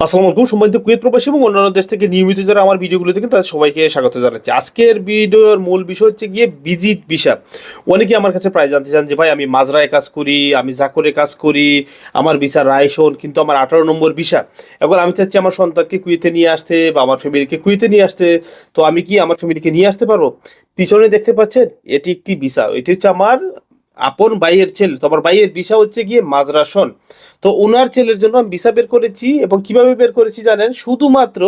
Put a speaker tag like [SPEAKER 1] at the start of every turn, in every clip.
[SPEAKER 1] আসসালামু আলাইকুম, সম্মানিত কুয়েত প্রবাসী এবং অন্যান্য দেশ থেকে নিয়মিত যারা আমার ভিডিওগুলো দেখেন, তাদের সবাইকে স্বাগত জানাচ্ছি। আজকের ভিডিওর মূল বিষয় হচ্ছে গিয়ে ভিজিট ভিসা। অনেকে আমার কাছে প্রায় জানতে চান যে, ভাই, আমি মাজরায় কাজ করি, আমি জাকরে কাজ করি, আমার ভিসা রায়শন, কিন্তু আমার আঠারো নম্বর ভিসা। এখন আমি চাচ্ছি আমার সন্তানকে কুয়েতে নিয়ে আসতে বা আমার ফ্যামিলিকে কুয়েতে নিয়ে আসতে। তো আমি কি আমার ফ্যামিলিকে নিয়ে আসতে পারব? পিছনে দেখতে পাচ্ছেন, এটি একটি ভিসা, এটি হচ্ছে আমার আপন বাইয়ের ছেলে তো আমার বাইয়ের ভিসা হচ্ছে গিয়ে মাজরাসন তো ওনার ছেলের জন্য আমি ভিসা বের করেছি এবং কীভাবে বের করেছি জানেন? শুধুমাত্র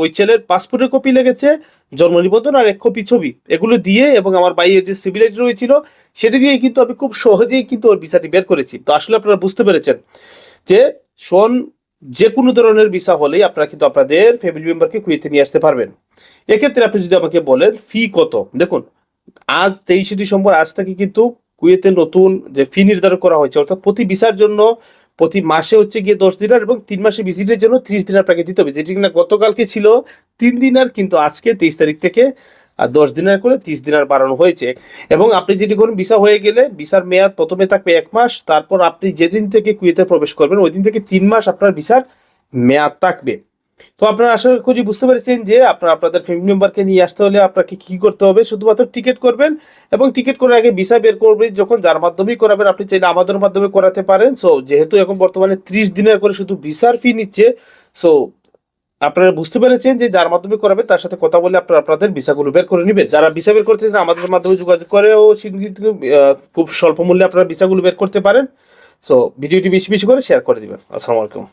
[SPEAKER 1] ওই ছেলের পাসপোর্টের কপি লেগেছে, জন্ম নিবন্ধন আর এক কপি ছবি। এগুলো দিয়ে এবং আমার বাইয়ের যে সিভিল রয়েছিল, সেটা দিয়ে কিন্তু আমি খুব সহজেই কিন্তু ওর ভিসাটি বের করেছি। তো আসলে আপনারা বুঝতে পেরেছেন যে শোন যে কোনো ধরনের ভিসা হলেই আপনারা কিন্তু আপনাদের ফ্যামিলি মেম্বারকে কুয়েতে নিয়ে আসতে পারবেন। এক্ষেত্রে আপনি যদি আমাকে বলেন ফি কত? দেখুন, আজ তেইশে ডিসেম্বর, আজ থেকে কিন্তু কুয়েতে নতুন যে ফি নির্ধারণ করা হয়েছে, অর্থাৎ প্রতি ভিসার জন্য প্রতি মাসে হচ্ছে গিয়ে দশ দিনার এবং তিন মাসে ভিজিটের জন্য ত্রিশ দিনার আপনাকে দিতে হবে, যেটি কিনা গতকালকে ছিল তিন দিনার কিন্তু আজকে তেইশ তারিখ থেকে আর দশ দিনার করে ত্রিশ দিনার বাড়ানো হয়েছে। এবং আপনি যেটি করুন, ভিসা হয়ে গেলে ভিসার মেয়াদ প্রথমে থাকবে এক মাস, তারপর আপনি যেদিন থেকে কুয়েতে প্রবেশ করবেন ওই দিন থেকে তিন মাস আপনার ভিসার মেয়াদ থাকবে। তো আপনারা আশা করি বুঝতে পেরেছেন যে আপনারা আপনাদের ফ্যামিলি মেম্বারকে নিয়ে আসতে হলে আপনাকে কি করতে হবে? শুধুমাত্র টিকিট করবেন এবং টিকিট করার আগে ভিসা বের করবেন যখন যার মাধ্যমেই করাবেন। আপনি চাইলে আমাদের মাধ্যমে করাতে পারেন। সো যেহেতু এখন বর্তমানে ত্রিশ দিনের করে শুধু ভিসার ফি নিচ্ছে সো আপনারা বুঝতে পেরেছেন যে যার মাধ্যমে করাবেন তার সাথে কথা বলে আপনারা আপনাদের ভিসাগুলো বের করে নেবেন। যারা ভিসা বের করতে আমাদের মাধ্যমে যোগাযোগ করেও আহ, খুব স্বল্প মূল্যে আপনারা ভিসাগুলো বের করতে পারেন। সো ভিডিওটি বেশি বেশি করে শেয়ার করে দিবেন। আসসালামু আলাইকুম।